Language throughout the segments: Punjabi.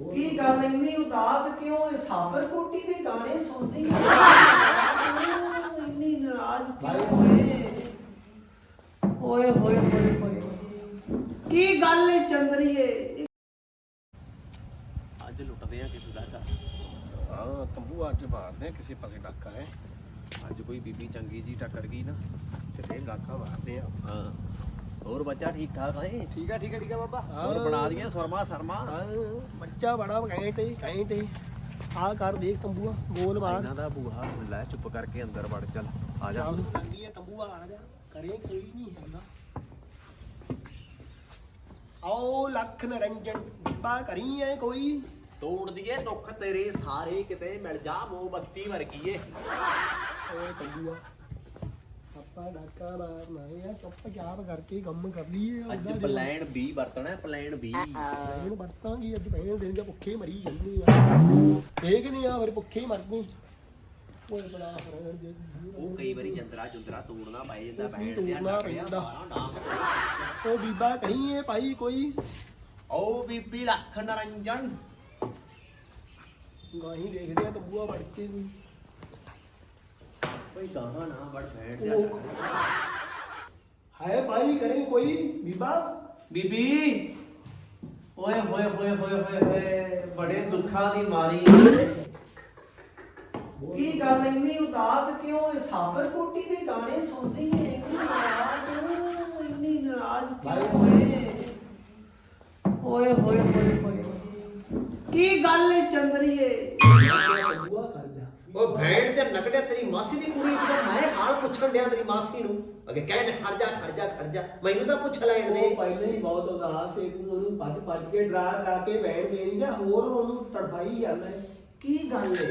ਕੀ ਗੱਲ ਇੰਨੀ ਉਦਾਸ ਕਿਉਂ? ਇਹ ਸਾਬਰ ਕੋਟੀ ਦੇ ਗਾਣੇ ਸੁਣਦੀ ਹੈ ਇੰਨੀ ਨਾਰਾਜ਼ ਕਿਉਂ ਹੈ ਓਏ ਹੋਏ ਹੋਏ ਹੋਏ। ਕੀ ਗੱਲ ਹੈ ਚੰਦਰੀਏ? ਅੱਜ ਲੁੱਟਦੇ ਆ ਕਿਸੇ ਦਾ ਘਰ। ਹਾਂ ਤੰਬੂ ਅੱਜ ਮਾਰਦੇ ਆ, ਕਿਸੇ ਪਾਸੇ ਡਾਕਾ ਹੈ। ਅੱਜ ਕੋਈ ਬੀਬੀ ਚੰਗੀ ਜੀ ਟੱਕਰ ਗਈ ਨਾ ਤੇ ਫੇਰ ਡਾਕਾ ਮਾਰਦੇ ਆ। ਹਾਂ। ਹੋਰ ਬੱਚਾ ਠੀਕ ਠਾਕ ਹੈ ਠੀਕ ਆ ਠੀਕ ਆ ਠੀਕ ਆ ਬਾਬਾ। ਹੋਰ ਬਣਾ ਦਈਏ ਸੁਰਮਾ ਸਰਮਾ। ਬੱਚਾ ਬੜਾ ਏ ਘੈਂਟ ਏ ਆ ਕਰ ਦੇਖ ਤੰਬੂਆ ਗੋਲ ਮਾਰ। ਇਹਨਾਂ ਦਾ ਬੂਹਾ ਖੁੱਲਾ ਚੁੱਪ ਕਰਕੇ ਅੰਦਰ ਵੜ ਚੱਲ ਆ ਜਾ। ਚੰਗੀ ਆ ਤੰਬੂਆ ਆ ਜਾ। ਕਰੇ ਕੋਈ ਨਹੀਂ ਹੈਗਾ। ਆਓ ਲੱਖ ਨਰੰਜਨ ਬੀਬਾ ਕਰੀ ਐ ਕੋਈ। ਤੋੜ ਦਈਏ ਦੁੱਖ ਤੇਰੇ ਸਾਰੇ ਕਿਤੇ ਮਿਲ ਜਾ ਮੋਮਬੱਤੀ ਵਰਗੀ ਏ ਓਏ ਤੰਬੂਆ ਆਪਾਂ ਡਾਕਾ ਮਾਰਨਾ ਹੈ ਚੁੱਪ ਚਾਪ ਕਰਕੇ ਕੰਮ ਕਰ ਲਈਏ ਅੱਜ ਪਲਾਨ B ਵਰਤਣਾ ਪਲਾਨ B ਇਹਨੂੰ ਵਰਤਾਂਗੀ ਅੱਜ ਪਹਿਲੇ ਦਿਨ ਜਾਂ ਭੁੱਖੇ ਮਰੀ ਜਾਂਦੇ ਆ। ਦੇਖ ਨਹੀਂ ਆ ਫਿਰ ਭੁੱਖੇ ਹੀ ਦੇ ਉਹ ਕਈ ਵਾਰੀ ਜੰਦਰਾ ਜੁੰਦਰਾ ਤੋੜਨਾ ਪੈ ਜਾਂਦਾ ਬੈਠ ਪੈਂਦਾ। ਉਹ ਬੀਬਾ ਕਹੀਂ ਏ ਭਾਈ ਕੋਈ। ਓ ਬੀਬੀ ਲੱਖ ਨਰੰਜਨ। ਗਾਹੀ ਦੇਖਦੇ ਆ ਤੰਬੂਆ ਵੜ ਕੇ ਵੀ ਕੋਈ ਗਾਹਾਂ ਨਾ ਵੜ ਬੈਠ ਉਹ ਹੈ ਭਾਈ ਕਰੇ ਕੋਈ? ਬੀਬਾ? ਬੀਬੀ! ਓਏ ਹੋਏ ਹੋਏ ਹੋਏ ਹੋਏ ਹੋਏ ਬੜੇ ਦੁੱਖਾਂ ਦੀ ਮਾਰੀ। ਕੀ ਗੱਲ ਇੰਨੀ ਉਦਾਸ ਕਿਉਂ? ਇਹ ਸਾਬਰ ਕੋਟੀ ਦੇ ਗਾਣੇ ਸੁਣਦੀ ਹੈ ਇੰਨੀ ਨਾਰਾਜ਼ ਇੰਨੀ ਨਾਰਾਜ਼ ਕਿਉਂ ਹੈ ਓਏ ਹੋਏ ਹੋਏ ਹੋਏ। ਕੀ ਗੱਲ ਹੈ ਚੰਦਰੀਏ? ਤੰਬੂਆ ਕਰ। ਉਹ ਭੈਣ ਤੇ ਨਕੜਿਆ ਤੇਰੀ ਮਾਸੀ ਦੀ ਕੁੜੀ ਜਦੋਂ ਮੈਂ ਹਾਲ ਪੁੱਛਣ ਡਿਆ ਤੇਰੀ ਮਾਸੀ ਨੂੰ ਅਗੇ ਕਹਿ ਜਾ ਖੜ ਜਾ ਖੜ ਜਾ ਖੜ ਜਾ ਮੈਨੂੰ ਤਾਂ ਪੁੱਛ ਲੈਣ ਦੇ। ਉਹ ਪਹਿਲੇ ਹੀ ਬਹੁਤ ਉਦਾਸ ਏ ਤੂੰ ਉਹਨੂੰ ਭੱਜ ਭੱਜ ਕੇ ਡਰਾ ਡਰਾ ਕੇ ਬੈਠ ਗਈ ਨਾ ਹੋਰ ਉਹਨੂੰ ਤੜਫਾਈ ਜਾਂਦਾ ਹੈ ਕੀ ਗੱਲ ਹੈ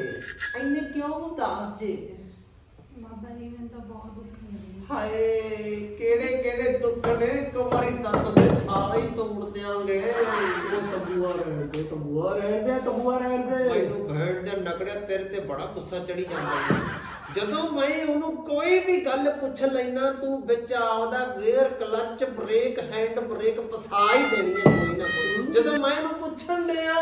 ਇੰਨੇ ਕਿਉਂ ਉਦਾਸ ਜੇ? ਬਾਬਾ ਜੀ ਮੈਨੂੰ ਤਾਂ ਬਹੁਤ ਦੁੱਖ ਹਾਏ ਕਿਹੜੇ ਕਿਹੜੇ ਦੁੱਖ ਨੇ? ਇੱਕ ਵਾਰੀ ਦੱਸ ਦੇ ਸਾਰੇ ਹੀ ਤੋੜ ਦਿਆਂਗੇ। ਉਹ ਤੰਬੂਆ ਰਹਿਣ ਦੇ ਤੰਬੂਆ ਰਹਿਣ ਦੇ ਤੰਬੂਆ ਰਹਿਣ ਦੇ। ਮੈਨੂੰ ਭੈਣ ਦੇ ਨਕੜਿਆ ਤੇਰੇ ਤੇ ਬੜਾ ਗੁੱਸਾ ਚੜੀ ਜਾਂਦਾ। ਹੈ। ਜਦੋਂ ਮੈਂ ਉਹਨੂੰ ਕੋਈ ਵੀ ਗੱਲ ਪੁੱਛ ਲੈਣਾ ਤੂੰ ਵਿੱਚ ਆਪਦਾ gear clutch brake hand brake ਪਸਾ ਹੀ ਦੇਣੀ ਹੈ ਕੋਈ ਨਾ ਕੋਈ। ਜਦੋਂ ਮੈਂ ਉਹਨੂੰ ਪੁੱਛਣ ਡਿਆ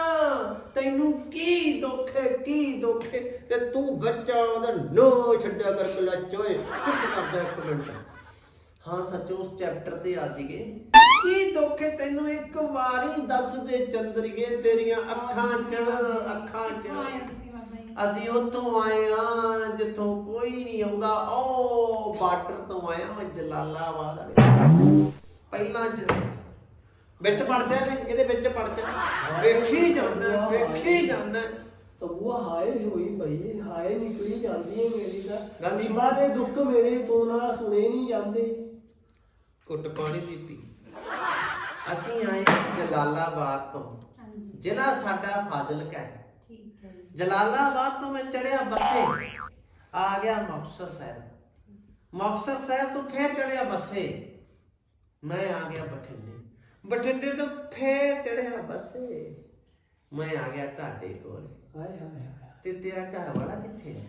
ਤੈਨੂੰ ਕੀ ਦੁੱਖ ਹੈ ਕੀ ਦੁੱਖ ਹੈ? ਤੇ ਤੂੰ ਵਿੱਚ ਆਪਦਾ ਨੋ ਛੱਡਿਆ ਕਰ ਕਲੱਚ ਓਏ। ਚੁੱਪ ਕਰ ਜਾ ਇੱਕ ਮਿੰਟ। ਹਾਂ ਸੱਚ ਉਸ ਚੈਪਟਰ ਤੇ ਆ ਜੀਗੇ ਕੀ ਦੁੱਖ ਹੈ ਤੈਨੂੰ ਇੱਕ ਵਾਰੀ ਦੱਸ ਦੇ ਚੰਦਰੀਏ ਤੇਰੀਆਂ ਅੱਖਾਂ 'ਚ ਅੱਖਾਂ 'ਚ। ਅਸੀਂ ਉੱਥੋਂ ਆਏ ਆ ਜਿੱਥੋਂ ਕੋਈ ਨਹੀਂ ਆਉਂਦਾ। ਉਹ ਬਾਰਡਰ ਤੋਂ ਆਇਆ ਮੈਂ ਜਲਾਲਾਬਾਦ ਵਾਲੇ ਪਹਿਲਾਂ ਜ ਵਿੱਚ ਪੜ ਜਾ ਇਹਦੇ- ਵਿੱਚ ਪੜ ਜਾ ਵੇਖੀ ਜਾਣਾ ਵੇਖੀ ਜਾਣਾ ਤੰਬੂਆ ਹਾਏ ਹੋਈ ਭਈ ਹਾਏ ਨਹੀਂ ਕੋਈ ਜਾਂਦੀ ਹੈ ਮੇਰੀ ਹੀ- ਗਰੀਬਾਂ ਦੇ ਦੁੱਖ ਮੇਰੇ ਤੋਂ ਨਾ ਸੁਣੇ ਨਹੀਂ ਜਾਂਦੇ। ਕੁੱਟ ਪਾਣੀ ਦੀ ਪੀ ਅਸੀਂ ਆਏ ਜਲਾਲਾਬਾਦ ਤੋਂ। ਜ਼ਿਲ੍ਹਾ ਸਾਡਾ ਫਾਜ਼ਿਲਕਾ ਹੈ। ਜਲਾਲਾਬਾਦ ਤੋਂ ਮੈਂ ਚੜਿਆ ਬੱਸੇ ਆ ਗਿਆ ਮੁਕਤਸਰ ਸਾਹਿਬ। ਮੁਕਤਸਰ ਸਾਹਿਬ ਤੋਂ ਫੇਰ ਚੜਿਆ ਬੱਸੇ। ਮੈਂ ਆ ਗਿਆ ਬਠਿੰਡੇ। ਬਠਿੰਡੇ ਤੋਂ ਫੇਰ ਚੜਿਆ ਬੱਸੇ। ਮੈਂ ਆ ਗਿਆ ਤੁਹਾਡੇ ਕੋਲ। ਹਾਏ ਹਾਏ ਤੇ ਤੇਰਾ ਘਰ ਵਾਲਾ ਕਿੱਥੇ ਹੈ?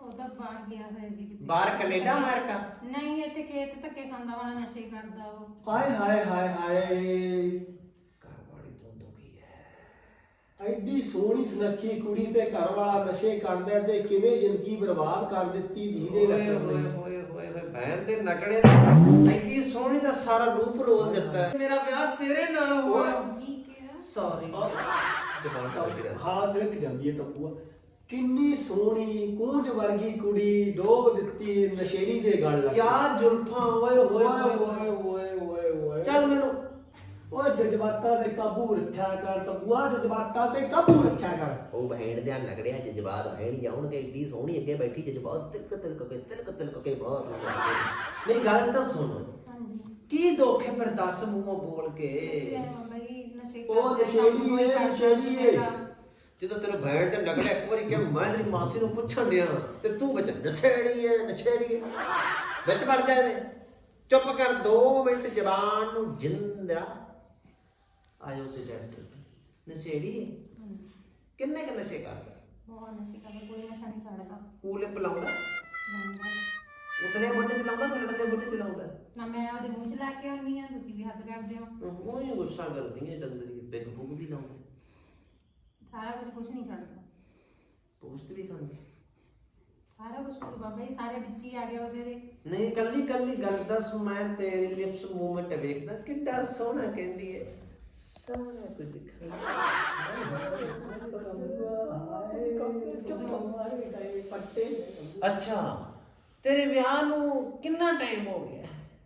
ਉਹ ਤਾਂ ਬਾਹਰ ਗਿਆ ਹੋਇਆ ਜੀ ਕਿਤੇ। ਬਾਹਰ ਕੈਨੇਡਾ ਅਮਰੀਕਾ? ਨਹੀਂ ਇੱਥੇ ਖੇਤ ਧੱਕੇ ਖਾਂਦਾ ਵਾਲਾ ਨਸ਼ੇ ਕਰਦਾ ਉਹ। ਹਾਏ ਹਾਏ ਹਾਏ ਹਾਏ। ਐਡੀ ਸੋਹਣੀ ਸੁਨੱਖੀ ਕੁੜੀ ਤੇ ਘਰ ਵਾਲਾ ਨਸ਼ੇ ਕਰਦਾ ਤੇ ਕਿਵੇਂ ਜ਼ਿੰਦਗੀ ਬਰਬਾਦ ਕਰ ਦਿੱਤੀ ਧੀਰੇ ਓਏ ਲੱਗ ਹੋਏ ਰਹੀ ਹੋਏ ਹੋਏ ਹੋਏ ਭੈਣ ਦੇ ਨਕੜੇ ਨੇ ਐਡੀ ਸੋਹਣੀ ਦਾ ਸਾਰਾ ਰੂਪ ਰੋਲ ਦਿੱਤਾ। ਹੈ। ਮੇਰਾ ਵਿਆਹ ਤੇਰੇ ਨਾਲ ਹੋਇਆ। ਕੀ ਕਿਹਾ? ਸੌਰੀ ਹਾਂ ਦੇਖ ਜਾਂਦੀ ਹੈ ਤੰਬੂਆ ਕਿੰਨੀ ਸੋਹਣੀ ਕੂੰਜ ਵਰਗੀ ਕੁੜੀ ਡੋਬ ਦਿੱਤੀ ਨਸ਼ੇੜੀ ਦੇ ਗਲ ਲੱਗ ਕਿਆ ਜ਼ੁਲਫਾਂ ਓਏ ਹੋਏ ਹੋਏ ਓਏ ਓਏ ਚੱਲ ਮੈਨੂੰ ਓਏ ਜਜ਼ਬਾਤਾਂ ਤੇ ਕਾਬੂ ਰੱਖਿਆ ਕਰ ਤੰਬੂਆ ਜਜ਼ਬਾਤਾਂ ਤੇ ਕਾਬੂ ਰੱਖਿਆ ਕਰ ਉਹ ਭੈਣ ਦੇ ਨਗੜਿਆ ਜਜ਼ਬਾਤ ਭੈਣ ਜਾਉਣਗੇ ਏਡੀ ਸੋਹਣੀ ਅੱਗੇ ਬੈਠੀ ਜਜ਼ਬਾਤ ਤਿਲਕ ਤਿਲਕ ਕੇ ਤਿਲਕ ਤਿਲਕ ਕੇ ਜਾਂਦੇ। ਮੇਰੀ ਗੱਲ ਤਾਂ ਸੁਣ ਹਾਂਜੀ ਕੀ ਦੁੱਖ ਹੈ ਫਿਰ ਦੱਸ ਮੂੰਹੋਂ ਬੋਲ ਕੇ ਜੀ ਨਸ਼ੇ ਉਹ ਕਰਦਾ, ਨਸ਼ੇੜੀ ਕੋਈ ਏ, ਕਰਦਾ ਨਸ਼ੇੜੀ ਏ। ਹੈਗਾ। ਜਦੋਂ ਤੇਰਾ ਭੈਣ ਤੇ ਨਗੜਾ ਇੱਕ ਵਾਰੀ ਕਿਹਾ ਮੈਂ ਤੇਰੀ ਮਾਸੀ ਨੂੰ ਪੁੱਛਣ ਡਿਆ ਤੇ ਤੂੰ ਵਿੱਚ ਨਛੇੜੀ ਹੈ ਨਛੇੜੀ ਹੈ ਵਿੱਚ ਵੜ ਜਾ ਇਹਦੇ ਚੁੱਪ ਕਰ 2 ਮਿੰਟ ਜ਼ਬਾਨ ਨੂੰ ਜਿੰਦਰਾ ਆਇਓ ਸੇ ਚੈਪਟਰ ਨਛੇੜੀ ਹੈ। ਕਿੰਨੇ ਕ ਨਸ਼ੇ ਕਰਦਾ? ਬਹੁਤ ਨਸ਼ੇ ਕਰਦਾ ਕੋਈ ਨਸ਼ਾ ਨਹੀਂ ਛੱਡਦਾ ਕੂਲੇ ਪਲਾਉਂਦਾ? ਲਾਉਂਦਾ। ਉਤਲੇ ਬੁੱਢੇ ਚਲਾਉਂਦਾ ਥੱਲੇ ਬੁੱਢੇ ਚਲਾਉਂਦਾ? ਨਾ ਮੈਂ ਉਹਦੇ ਮੂੰਹ 'ਚ ਲੈ ਕੇ ਆਉਂਦੀ ਆ ਤੁਸੀਂ ਵੀ ਹੱਦ ਕਰਦੇ ਹੋ। ਉਹ ਹੀ ਗੁੱਸਾ ਕਰਦੀ ਹੈ ਚੰਦਰੀ ਬਿਗ ਬੁਗ ਵੀ ਲਾਉਂਦਾ। ਸਾਰਾ ਕੁਝ ਕੁਝ ਨਹੀਂ ਛੱਡਦਾ। ਪੋਸਟ ਵੀ ਖਾਂਦੀ। ਸਾਰਾ ਕੁਝ ਬਾਬਾ ਜੀ ਸਾਰੇ ਵਿੱਚ ਹੀ ਆ ਗਿਆ ਉਸੇ ਦੇ। ਨਹੀਂ ਕੱਲੀ ਕੱਲੀ ਗੱਲ ਦੱਸ ਮੈਂ ਤੇਰੇ ਲਿਪਸ ਮੂਵਮੈਂਟ ਵੇਖਦਾ ਕਿੱਡਾ ਸੋਹਣਾ ਕਹਿੰਦੀ ਹੈ। ਅੱਛਾ ਤੇਰੇ ਵਿਆਹ ਨੂੰ ਕਿੰਨਾ ਟਾਈਮ ਹੋ ਗਿਆ?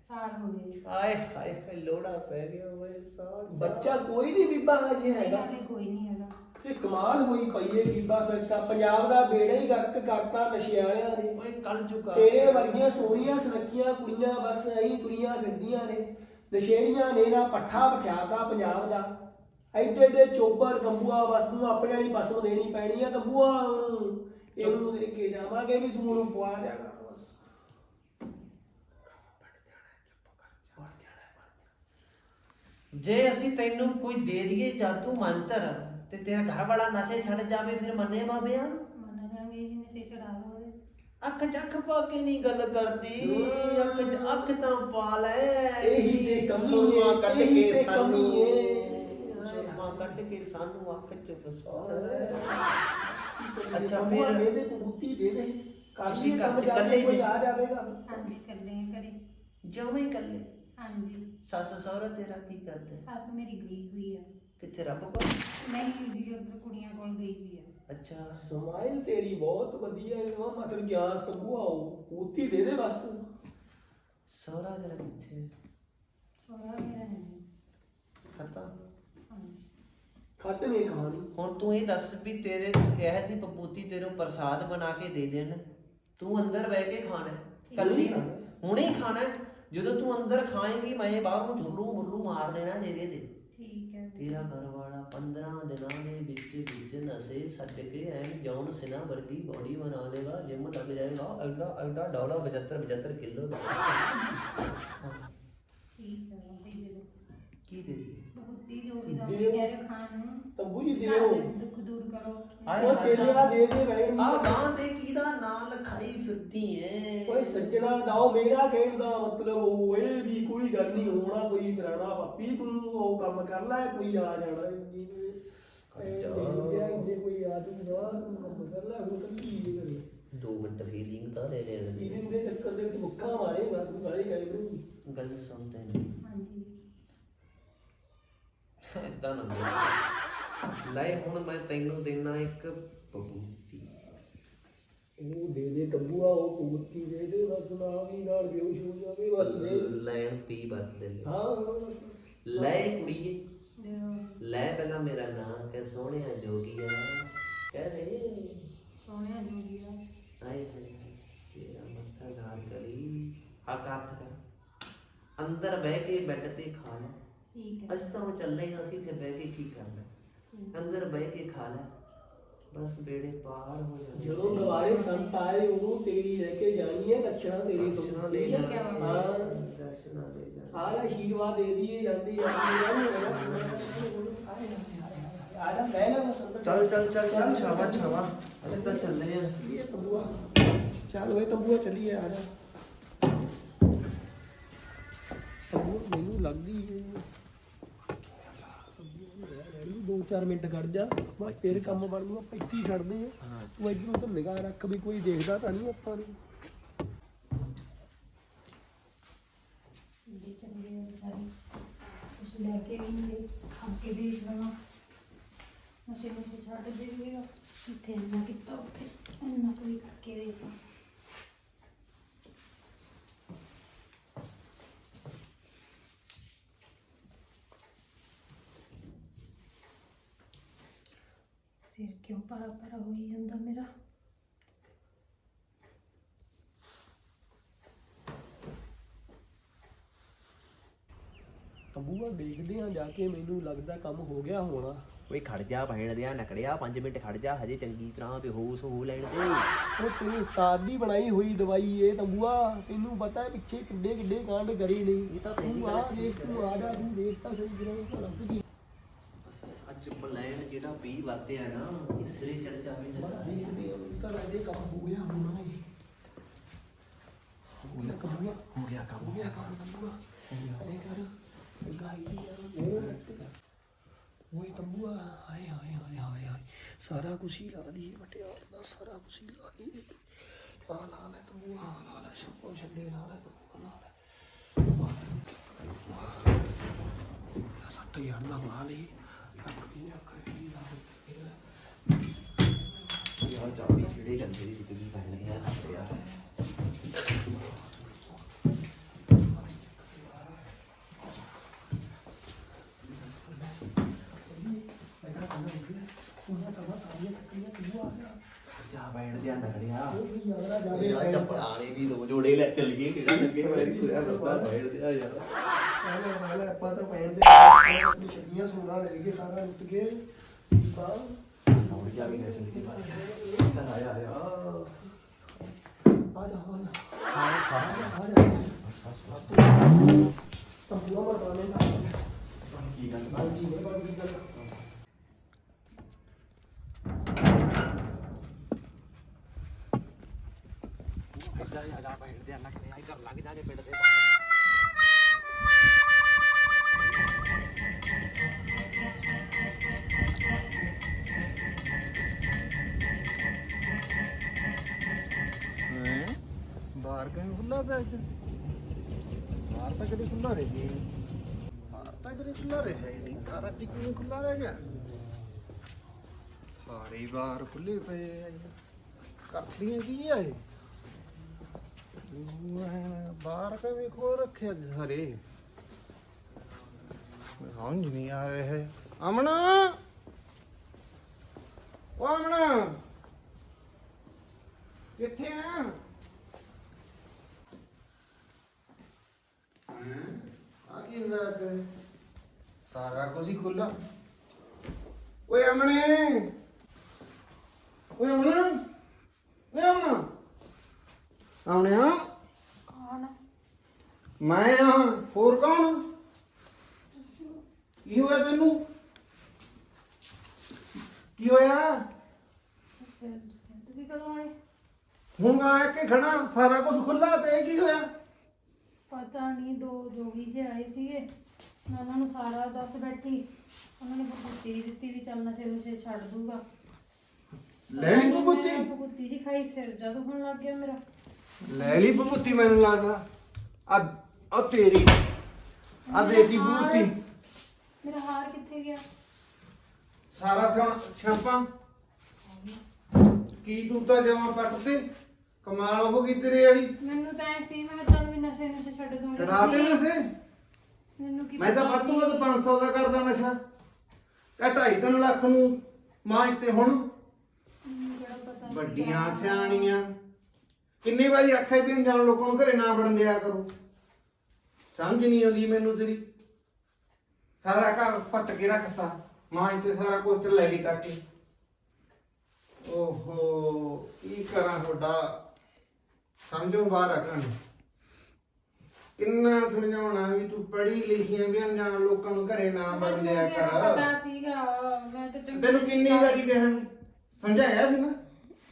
ਸਾਲ ਹੋ ਗਏ। ਆਏ ਹਾਏ ਹਾਏ ਲੋੜਾ ਪੈ ਗਿਆ ਓਏ ਸਾਲ ਬੱਚਾ ਕੋਈ ਨਹੀਂ ਬੀਬਾ ਹਜੇ ਹੈਗਾ। ਹਾਲੇ ਕੋਈ ਨਹੀਂ ਹੈਗਾ। ਤੇ ਕਮਾਲ ਹੋਈ ਪਈ ਏ ਬੀਬਾ ਫਿਰ ਤਾਂ ਪੰਜਾਬ ਦਾ ਬੇੜਾ ਹੀ ਗਰਕ ਕਰਤਾ ਨਸ਼ੇ ਵਾਲਿਆਂ ਨੇ। ਓਏ ਕੱਲ ਚੁਕਾ ਤੇਰੇ ਵਰਗੀਆਂ ਸੋਹਣੀਆਂ ਸੁਨੱਖੀਆਂ ਕੁੜੀਆਂ ਬਸ ਐਂ ਤੁਰੀਆਂ ਫਿਰਦੀਆਂ ਨੇ। ਨਸ਼ੇੜੀਆਂ ਨੇ ਨਾ ਪੱਠਾ ਬਿਠਾਤਾ ਪੰਜਾਬ ਦਾ। ਐਡੇ ਦੇ ਚੋਬਰ ਗੰਬੂਆ ਬਸ ਨੂੰ ਆਪਣੇ ਵਾਲੀ ਬਸ ਦੇਣੀ ਪੈਣੀ ਆ ਗੰਬੂਆ ਉਹਨੂੰ। ਇਹਨੂੰ ਲੈ ਕੇ ਜਾਵਾਂਗੇ ਵੀ ਤੂੰ ਉਹਨੂੰ ਪਵਾ ਦਿਆ ਕਰ ਬਸ। ਜੇ ਅਸੀਂ ਤੈਨੂੰ ਕੋਈ ਦੇ ਦਈਏ ਜਾਦੂ ਮੰਤਰ ਤੇ ਤੇਰਾ ਘਰ ਵਾਲਾ ਨਸ਼ੇ ਛੱਡ ਜਾਵੇ, ਫਿਰ ਮੰਨੇ ਬਾਬਿਆ ਮੰਨ ਲਾਂਗੇ ਜੀ ਨਸ਼ੇ ਛਡਾ ਦੋ ਉਹਦੇ ਅੱਖ ਚ ਅੱਖ ਪਾ ਕੇ ਨਹੀਂ ਗੱਲ ਕਰਦੀ। ਅੱਖ ਚ ਅੱਖ ਤਾਂ ਪਾ ਲੈ। ਇਹੀ ਤੇ ਕਮੀ ਸੁਰਮਾ ਕੱਢ ਇਹੀ ਕੇ ਤੇ ਸਾਨੂੰ। ਕਮੀ ਏ। ਸੁਰਮਾ ਕੱਢ ਕੇ ਸਾਨੂੰ ਅੱਖ ਚ ਵਸਾ। ਅੱਛਾ ਫਿਰ- ਫਿਰ ਦੇ ਦੇ ਕਬੂਤੀ ਦੇ ਦੇ। ਕਰ ਤੁਸੀਂ ਲਈ ਘਰ ਕੰਮ ਚ ਜਾ ਇਕੱਲੇ ਕੇ ਕੋਈ ਜੀ? ਆ ਜਾਵੇਗਾ। ਹਾਂਜੀ ਕੱਲੇ ਆ ਘਰੇ। ਜਵੇਂ ਕੱਲੇ ਹਾਂਜੀ। ਸੱਸ ਸਹੁਰਾ ਤੇਰਾ ਕੀ ਕਰਦੇ? ਸੱਸ ਮੇਰੀ ਗਈ ਹੋਈ ਆ। ਕਿੱਥੇ ਰੱਬ ਕੋਲ? ਨਹੀਂ ਜੀ ਉਧਰ ਕੁੜੀਆਂ ਕੋਲ ਗਈ ਹੋਈ ਆ। ਅੱਛਾ ਸਮਾਈਲ ਤੇਰੀ ਬਹੁਤ ਵਧੀਆ ਹੈ ਉਹ ਮਤਲਬ ਗਿਆਸ ਤੰਬੂ ਆਓ ਕਬੂਤੀ ਦੇ ਦੇ ਬਸ ਤੂੰ। ਸਹੁਰਾ ਤੇਰਾ ਕਿੱਥੇ ਸੋਹਰਾ ਮੇਰਾ ਨਹੀਂ। ਖਤਾ? ਹਾਂਜੀ। ਖਤਮ ਹੀ ਕਹਾਣੀ। ਹੁਣ ਤੂੰ ਇਹ ਦੱਸ ਵੀ ਤੇਰੇ ਇਹ ਜੀ ਪਪੂਤੀ ਤੇਰੇ ਪ੍ਰਸਾਦ ਬਣਾ ਕੇ ਦੇ ਦੇਣ। ਤੂੰ ਅੰਦਰ ਬਹਿ ਕੇ ਖਾਣਾ ਹੈ। ਕੱਲੀ ਖਾਣਾ ਹੈ। ਹੁਣੇ ਹੀ ਖਾਣਾ ਹੈ। ਜਦੋਂ ਤੂੰ ਅੰਦਰ ਖਾਏਂਗੀ ਮੈਂ ਬਾਹਰੋਂ ਝੁੱਲੂ ਮੁੱਲੂ ਮਾਰ ਦੇਣਾ ਨੇਰੇ ਦੇ ਠੀਕ ਹੈ। ਤੇਰਾ ਘਰ 15 ਦਿਨਾਂ ਦੇ ਵਿੱਚ ਵਿੱਚ ਨਸੇ ਛੱਡ ਕੇ ਐਨ ਜੌਨ ਸਿਨਾ ਵਰਗੀ ਬੋਡੀ ਬਣਾ ਲੇਗਾ ਜਿਮ ਲੱਗ ਜਾਏਗਾ ਐਡਾ ਐਡਾ ਡੋਲਾ 75 75 ਕਿਲੋ ਦਾ ਠੀਕ ਹੈ। ਕੀ ਦੇ ਦੀ ਬਹੁਤੀ ਜੋ ਵੀ ਦਾ। ਕਹਿ ਰਹੇ ਖਾਣ ਨੂੰ ਤੰਬੂ ਜੀ ਦੇ ਦੂਰ ਕਰੋ। ਉਹ ਚੇਲਿਆ ਦੇ ਦੇ ਆ ਬੈਠ ਗਾਂ ਤੇ ਕਿਹਦਾ ਨਾਂ ਲਿਖਾਈ ਫਿਰਦੀ ਐ? ਓਏ ਸੱਜਣਾ ਦਾਓ ਮੇਰਾ ਕਹਿਣ ਦਾ ਮਤਲਬ ਉਹ ਇਹ ਵੀ ਕੋਈ ਗੱਲ ਨਹੀਂ ਹੋਣਾ ਕੋਈ ਪੁਰਾਣਾ ਪਾਪੀ ਤੂੰ ਉਹ ਕੰਮ ਕਰ ਲੈ ਕੋਈ ਆ ਜਾਣਾ ਇੰਨੀ ਨੂੰ ਕੋਈ ਆ ਜੂਗਾ ਤੂੰ ਕੰਮ ਕਰ ਲੈ ਹੁਣ ਤਾਂ ਕੀ ਕਰੇ 2 ਮਿੰਟ ਫੀਲਿੰਗ ਤਾਂ ਦੇ ਦੇਣ ਦੀ। ਕਿਹਨੇ ਦੇ ਚੱਕਰ ਦੇ ਵਿੱਚ ਮੁੱਕਾ ਮਾਰੇਗਾ ਤੂੰ ਗਾਲੀ ਗਾਈ ਨੂੰ ਗੱਲ ਸੁਣਦੇ ਨੇ। ਹਾਂਜੀ। ਏਦਾਂ ਨਾ। ਲੈ ਹੁਣ ਮੈਂ ਤੈਨੂੰ ਦੇਣਾ ਇੱਕ ਪਪੂਤੀ ਉਹ ਦੇ ਦੇ ਤੰਬੂਆ ਉਹ ਕਬੂਤੀ ਦੇ ਦੇ ਬਸ ਨਾ ਵੀ ਨਾਲ ਬੇਹੋਸ਼ ਹੋ ਜਾਵੇ ਬਸ ਦੇ। ਲੈਣ ਪੀ ਵਰਤ ਦੇ। ਹਾਂ ਲੈ ਕੁੜੀਏ ਲੈ ਪਹਿਲਾਂ ਮੇਰਾ ਨਾਂ ਕਿ ਸੋਹਣਿਆ ਜੋਗੀਆ। ਕਹਿ ਦੇ। ਸੋਹਣਿਆ ਜੋਗੀਆ। ਆਏ ਹਾਏ ਤੇਰਾ ਮੱਥਾ ਨਾਲ ਕਰੀ। ਹੱਕ ਹੱਥ ਕਰ। ਅੰਦਰ ਬਹਿ ਕੇ ਬੈੱਡ ਤੇ ਖਾ ਲੈ। ਠੀਕ ਹੈ। ਅਸੀਂ ਤਾਂ ਹੁਣ ਚੱਲੇ ਹਾਂ ਅਸੀਂ ਇੱਥੇ ਬਹਿ ਕੇ ਕੀ ਕਰਨਾ? ਅੰਦਰ ਬਹਿ ਕੇ ਖਾ ਲੈ। ਬਸ ਬੇੜੇ ਪਾਰ ਹੋ ਜਾਂਦੇ ਜਦੋਂ ਗਵਾਰੇ ਸੰਤ ਆਏ ਉਹਨੂੰ ਤੇਰੀ ਲੈ ਕੇ ਜਾਣੀ ਹੈ ਲੱਛਣਾ ਤੇਰੀ ਤੋਂ ਦਰਸ਼ਨਾਂ ਲੈ ਠੀਕ ਹੈ? ਜਾਣਾ ਹਾਂ। ਦਰਸ਼ਨਾਂ ਲੈ ਜਾਣਾ ਆਹ ਆਸ਼ੀਰਵਾਦ ਦੇ ਦੀਏ ਜਾਂਦੀ ਹੈ ਆਇਆ ਮੈਂ ਨਾ ਸੰਤ ਚੱਲ ਚੱਲ ਚੱਲ ਚੱਲ ਛਾਵਾ ਛਾਵਾ ਅਸੀਂ ਤਾਂ ਚੱਲੇ ਆ। ਇਹ ਤੰਬੂਆ। ਚਲ ਓਏ ਤੰਬੂਆ ਚੱਲੀਏ ਆ ਜਾ। ਤੰਬੂਆ ਮੈਨੂੰ ਲੱਗਦੀ ਹੈ 2-4 ਮਿੰਟ ਖੜ ਜਾ ਬਸ ਫਿਰ ਕੰਮ ਬਣ ਜੂਗਾ ਆਪਾਂ ਇੱਥੇ ਹੀ ਖੜਦੇ ਆ ਤੂੰ ਇੱਧਰ ਉੱਧਰ ਨਿਗਾਹ ਰੱਖ ਵੀ ਕੋਈ ਦੇਖਦਾ ਤਾਂ ਨਹੀਂ ਆਪਾਂ ਨੂੰ ਜੇ ਚੰਗੇ ਹੋ ਸਾਰੇ ਕੁਛ ਲੈ ਕੇ ਨਹੀਂ ਗਏ ਅੱਗੇ ਦੇਖ ਲਵਾਂ ਅਸੀਂ ਨੂੰ ਛੱਡ ਦੇਈਏ ਇੱਥੇ ਨਾ ਕਿਤਾ ਉੱਥੇ ਨਾ ਕੋਈ ਕਰਕੇ ਦੇਖ ਲਵਾਂ ਸਿਰ ਕਿਉਂ ਭਾਰਾ ਭਾਰਾ ਹੋਈ ਜਾਂਦਾ ਮੇਰਾ? ਤੰਬੂਆ ਦੇਖਦੇ ਆ ਜਾ ਕੇ ਮੈਨੂੰ ਲੱਗਦਾ ਕੰਮ ਹੋ ਗਿਆ ਹੋਣਾ। ਓਏ ਖੜ ਜਾ ਭੈਣ ਦਿਆ ਨਕੜਿਆ 5 ਮਿੰਟ ਖੜ ਜਾ ਹਜੇ ਚੰਗੀ ਤਰ੍ਹਾਂ ਬੇਹੋਸ਼ ਹੋ ਲੈਣ ਦੇ। ਉਹ ਤੇਰੀ ਉਸਤਾਦ ਦੀ ਬਣਾਈ ਹੋਈ ਦਵਾਈ ਏ ਤੰਬੂਆ ਤੈਨੂੰ ਪਤਾ ਹੈ ਪਿੱਛੇ ਕਿੱਡੇ ਕਿੱਡੇ ਕਾਂਡ ਕਰੇ ਨੇ। ਇਹ ਤਾਂ ਤੇਰੀ ਤੂੰ ਗੱਲ ਆ ਦੇਖ ਤੂੰ ਆ ਜਾ ਤੂੰ ਦੇਖ ਤਾਂ ਸਹੀ ਜਿਹੜਾ ਲੱਗ ਗਈ ਜਿਹੜਾ ਵਰਤਿਆ ਨਾ ਸਿਰੇ ਚੜ ਜਾਵੇ ਬਸ ਦੇਖਦੇ ਆ ਮੈਨੂੰ ਤਾਂ ਲੱਗਦਾ ਇਹ ਕੰਮ ਹੋ ਗਿਆ ਹੋਣਾ ਏ ਹੋ ਗਿਆ ਕੰਮ ਹੋ ਹੋ ਗਿਆ ਕੰਮ ਗਿਆ ਕੰਮ। ਤੰਬੂਆ ਐ ਕਰ ਗਾਈ ਦੀ ਯਾਰ ਉਹ ਰੱਟ ਕਰ ਓਏ ਤੰਬੂਆ ਹਾਏ ਹਾਏ ਹਾਏ ਹਾਏ ਹਾਏ। ਸਾਰਾ ਕੁਝ ਹੀ ਲਾ ਲਈਏ ਮਟਿਆਰ ਦਾ ਸਾਰਾ ਕੁਝ ਹੀ ਲਾ ਲਈਏ। ਆ ਲਾ ਲੈ ਤੰਬੂਆ ਲਾ ਲੈ ਸ਼ੰਕੋ ਛੱਡੇ ਲਾ ਲੈ ਤੰਬੂਆ ਲਾ ਲੈ। ਸੱਟ ਯਾਰ ਨਾ ਲਾ ਲਈ ਅੱਖ ਦੀ ਅੱਖ ਦੀ ਲਾ ਲੈ ਯਾਰ ਚਾਬੀ ਕਿਹੜੇ ਗੰਦੇ ਦੀ ਟਿੱਕੀ ਪੈਣ ਲੱਗਿਆ ਯਾਰ ਮੈਂ ਕਹਾਂ ਉਹਨਾਂ ਕਹਾਂ ਸਾਰੀਆਂ ਤੱਕੀਆਂ ਤੰਬੂਆ ਆ ਗਿਆ ਜਾ ਬੈਠ ਜਾ ਨਗੜਿਆ ਉਹ ਵੀ ਯਾਰਾ ਜਾਵੇ ਯਾਰ ਚੱਪਲਾਂ ਨੇ ਵੀ ਦੋ ਜੋੜੇ ਲੈ ਚੱਲ ਗਏ ਕਿਹੜਾ ਲੱਗੇ ਹੋਏ ਨੇ ਪੂਰਾ ਰੱਬਾ ਬੈਠ ਜਾ ਯਾਰ ਆਲੇ ਵਾਲੇ ਆਪਾਂ ਤਾਂ ਪੈਣ ਦੇ ਆਪਣੀ ਛੱਡੀਆਂ ਸੋਨਾ ਲੈ ਗਏ ਸਾਰਾ ਲੁੱਟ ਗਏ ਬਾ ਨੌੜ ਜਾ ਵੀ ਗਏ ਚੱਲ ਕੇ ਬਸ ਚੱਲ ਆਇਆ ਆਇਆ ਆ ਜਾ ਆ ਜਾ ਹਾਂ ਹਾਂ ਆ ਜਾ ਬਸ ਬਸ ਤੰਬੂਆ ਮਰਵਾਨੇ ਦਾ ਕੀ ਗੱਲ ਹਾਂਜੀ ਇਹ ਬਾਤ ਕੀ ਗੱਲ ਜਾ ਜਾ ਜਾ ਬੈਠ ਜਾ ਨਗੜਿਆ ਕਰ ਲੱਗ ਜਾ ਕੇ ਪਿੰਡ ਦੇ ਬਾਹਰ। ਕਿਵੇਂ ਖੁੱਲਾ ਪਿਆ ਅੱਜ ਬਾਹਰ ਤਾਂ ਕਦੇ ਖੁੱਲਾ ਰਹਿ ਗਿਆ। ਬਾਹਰ ਤਾਂ ਕਦੇ ਖੁੱਲਾ ਰਿਹਾ ਹੀ ਨਹੀਂ ਘਰ ਅੱਜ ਕਿਵੇਂ ਖੁੱਲਾ ਰਹਿ ਗਿਆ? ਸਾਰੇ ਬਾਹਰ ਖੁੱਲੇ ਪਏ ਆ ਜੀ। ਕਰਦੀਆਂ ਕੀ ਆ ਇਹ? ਬਾਹਰ ਕਿਵੇਂ ਖੋਲ ਰੱਖਿਆ ਜੀ ਸਾਰੇ। ਸਮਝ ਨਹੀਂ ਆ ਰਿਹਾ ਅਮਨਾ! ਉਹ ਅਮਨਾ! ਕਿੱਥੇ ਆ? ਆ ਕੀ ਹੋਇਆ ਤੇ ਸਾਰਾ ਕੁਝ ਹੀ ਖੁੱਲਾ ਓਏ ਅਮਨੇ! ਓਏ ਅਮਨਾ! ਓਏ ਅਮਨਾ! ਅਮਨੇ ਮੈਂ ਆ ਹੋਰ ਕੌਣ? ਕੀ ਹੋਇਆ ਤੈਨੂੰ? ਕੀ ਹੋਇਆ? ਤੁਸੀਂ ਕਦੋਂ ਆਏ ਹੁਣ ਆ ਕੇ ਖੜਾ ਸਾਰਾ ਕੁਝ ਖੁੱਲਾ ਪਿਆ ਕੀ ਹੋਇਆ? ਪਤਾ ਨਹੀਂ ਦੋ ਜੋਗੀ ਜੇ ਆਏ ਸੀਗੇ। ਮੈਂ ਉਹਨਾਂ ਨੂੰ ਸਾਰਾ ਦੱਸ ਬੈਠੀ। ਉਹਨਾਂ ਨੇ ਬੁੱਤੀ ਦਿੱਤੀ ਵੀ ਚੱਲ ਨਸ਼ੇ ਨੁਸ਼ੇ ਛੱਡ ਦੂਗਾ। ਲੈ ਲਈ ਬਬੂਤੀ ਬੁੱਤੀ ਜੀ ਖਾਈ ਸਿਰ ਜਦ ਹੋਣ ਲੱਗ ਗਿਆ ਮੇਰਾ। ਲੈ ਲਈ ਬਬੂਤੀ ਮੈਨੂੰ ਲੱਗਦਾ। ਆ ਆ ਤੇਰੀ। ਆ ਦੇਤੀ ਬਬੂਤੀ ਮੇਰਾ ਹਾਰ ਕਿੱਥੇ ਗਿਆ? ਸਾਰਾ ਛਾਂ- ਛਾਪਾਂ ਕੀ ਤੂੰ ਤਾਂ ਜਮਾ ਪੱਟ ਤੇ? ਕਮਾਲ ਹੋ ਗਈ ਤੇਰੇ ਵਾਲੀ। ਮੈਨੂੰ ਤਾਂ ਐ ਸੀ ਮੈਂ ਚੱਲ ਵੀ ਨਸ਼ੇ ਨੁਸ਼ੇ ਛੱਡ ਦੂੰਗੀ। ਛਡਾ ਦੇ ਨਸੇ। ਮੈਨੂੰ ਕੀ ਮੈਂ ਤਾਂ ਵੱਧ ਤੋਂ ਵੱਧ ਸੀ। 500 ਦਾ ਕਰਦਾ ਨਸ਼ਾ। ਢਾਈ ਤਿੰਨ ਲੱਖ ਨੂੰ ਮਾਂ ਤੇ ਹੁਣ। ਮੈਨੂੰ ਕਿਹੜਾ ਪਤਾ ਸੀ ਵੱਡੀਆਂ। ਸਿਆਣੀਆਂ। ਕਿੰਨੀ ਵਾਰੀ ਆਖਿਆ ਵੀ ਅਣਜਾਣ ਲੋਕਾਂ ਨੂੰ ਘਰੇ ਨਾ ਵੜਨ ਦਿਆ ਕਰੋ। ਸਮਝ ਨਹੀਂ ਆਉਂਦੀ ਮੈਨੂੰ ਤੇਰੀ। ਸਾਰਾ ਘਰ ਪੱਟ ਕੇ ਰੱਖਤਾ। ਮਾਂ ਤੇ ਸਾਰਾ ਕੁਝ ਤੇ ਲੈ ਲਈ ਕਾਕੇ ਓਹੋ ਕੀ ਕਰਾਂ ਤੁਹਾਡਾ? ਸਮਝੋ ਬਾਹਰ ਰੱਖਣ ਕਿੰਨਾ ਸਮਝਾਉਣਾ ਵੀ ਤੂੰ ਪੜ੍ਹੀ ਲਿਖੀ ਆ ਵੀ ਅਣਜਾਣ ਲੋਕਾਂ ਨੂੰ ਘਰੇ ਨਾ ਦਿਆ ਮੈਨੂੰ ਕਿਹੜਾ ਪਤਾ ਕਰ। ਸੀਗਾ ਮੈਂ ਤਾਂ ਚੰਗੀ ਤੈਨੂੰ ਕਿੰਨੀ ਵਾਰੀ ਕਿਹਾ ਸਮਝਾਇਆ ਸੀ ਨਾ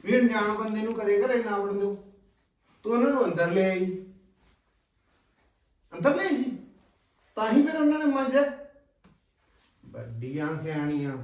ਵੀ ਅਣਜਾਣ ਬੰਦੇ ਨੂੰ ਕਦੇ ਘਰੇ ਨਾ ਵੜਨ ਦਿਓ। ਤੂੰ ਉਹਨਾਂ ਨੂੰ ਅੰਦਰ ਲੈ ਆਈ। ਅੰਦਰ ਨਹੀਂ ਸੀ? ਤਾਂ ਹੀ ਫਿਰ ਉਹਨਾਂ ਨੇ ਮੰਜਿਆ ਵੱਡੀਆਂ ਸਿਆਣੀਆਂ